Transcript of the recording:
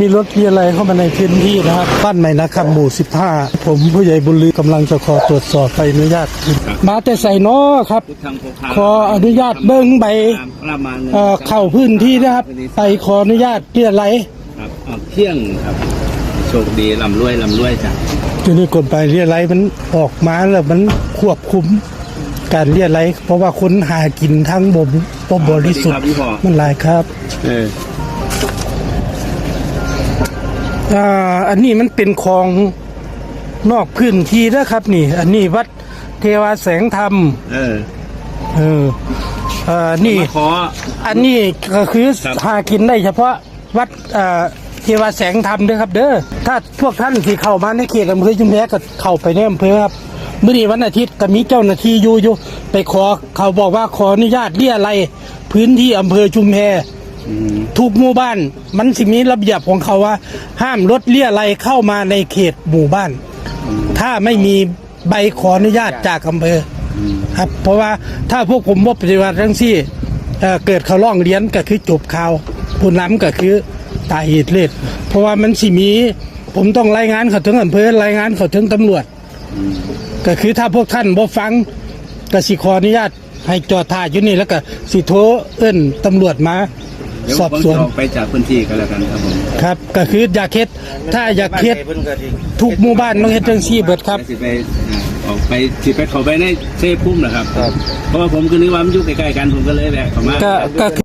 มีรถมีอะไรเข้ามาในพื้นที่นะครับบ้านใหม่นะครับหมู่ 15 ผมผู้ใหญ่บุญลือกำลังจะขอตรวจสอบไปอนุญาต มาแต่ใส่นอครับพุทธังโภคาขออนุญาตเบิ้งใบประมาณเอ่อเข้าพื้นที่นะครับ ไปขออนุญาตเรียอะไรครับเอาเที่ยงครับโชคดีลำรวยลำรวยจ้ะทีนี้กฎหมายเรียอะไรมันออกมาแล้วมันควบคุมการเรียอะไรเพราะว่าคนหากินทั้งบ่มบ่บริสุทธิ์มันหลายครับ เออ อ่าอันนี้มันเป็นของนอกพื้นที่นะครับนี่ อันนี้วัดเทวาแสงธรรม เออเออเอ่อนี่ มาขอ อันนี้ก็คือครับ หากินได้เฉพาะวัดเอ่อเทวาแสงธรรมเด้อครับเด้อถ้าพวกท่านที่เข้ามาในเขตอำเภอชุมแพก็เข้าไปในอำเภอครับเมื่อนี้วันอาทิตย์ก็มีเจ้าหน้าที่อยู่อยู่ไปขอเขาบอกว่าขออนุญาตเรียอะไรยพื้นที่อำเภอชุมแพอืม ทุกหมู่บ้าน มันสิมีระเบียบของเขาว่า ห้ามรถเลี้ยอะไรเข้ามาในเขตหมู่บ้าน ถ้าไม่มีใบขออนุญาตจากอำเภออืมครับ เพราะว่าถ้าพวกผมบ่ปฏิบัติทั้งที่เอ่อเกิดเขาร้องเรียนก็คือจบข่าวผู้นำก็คือตายเหตุเลดเพราะว่ามันสิมี ผมต้องรายงานเขาถึงอำเภอรายงานเขาถึงตำรวจอืมก็คือถ้าพวกท่านบ่ฟังก็สิขออนุญาตให้จอดท่าอยู่นี่แล้วก็สิโทรเอิ้นตำรวจมาเดี๋ยวสอบผมสวน จะออกไปจากพื้นที่กันแล้วกันครับผมครับ ก็คืออยากเฮ็ดถ้าอยากเฮ็ดทุกหมู่บ้านต้องเฮ็ดจังซี่เบิดครับสิไปอ่าออกไปสิไปเขาไปในเซพุ่มนะครับ เพราะว่าผมก็นึกว่ามันอยู่ใกล้ๆกันผมก็เลยแวะเข้ามา ก็ก็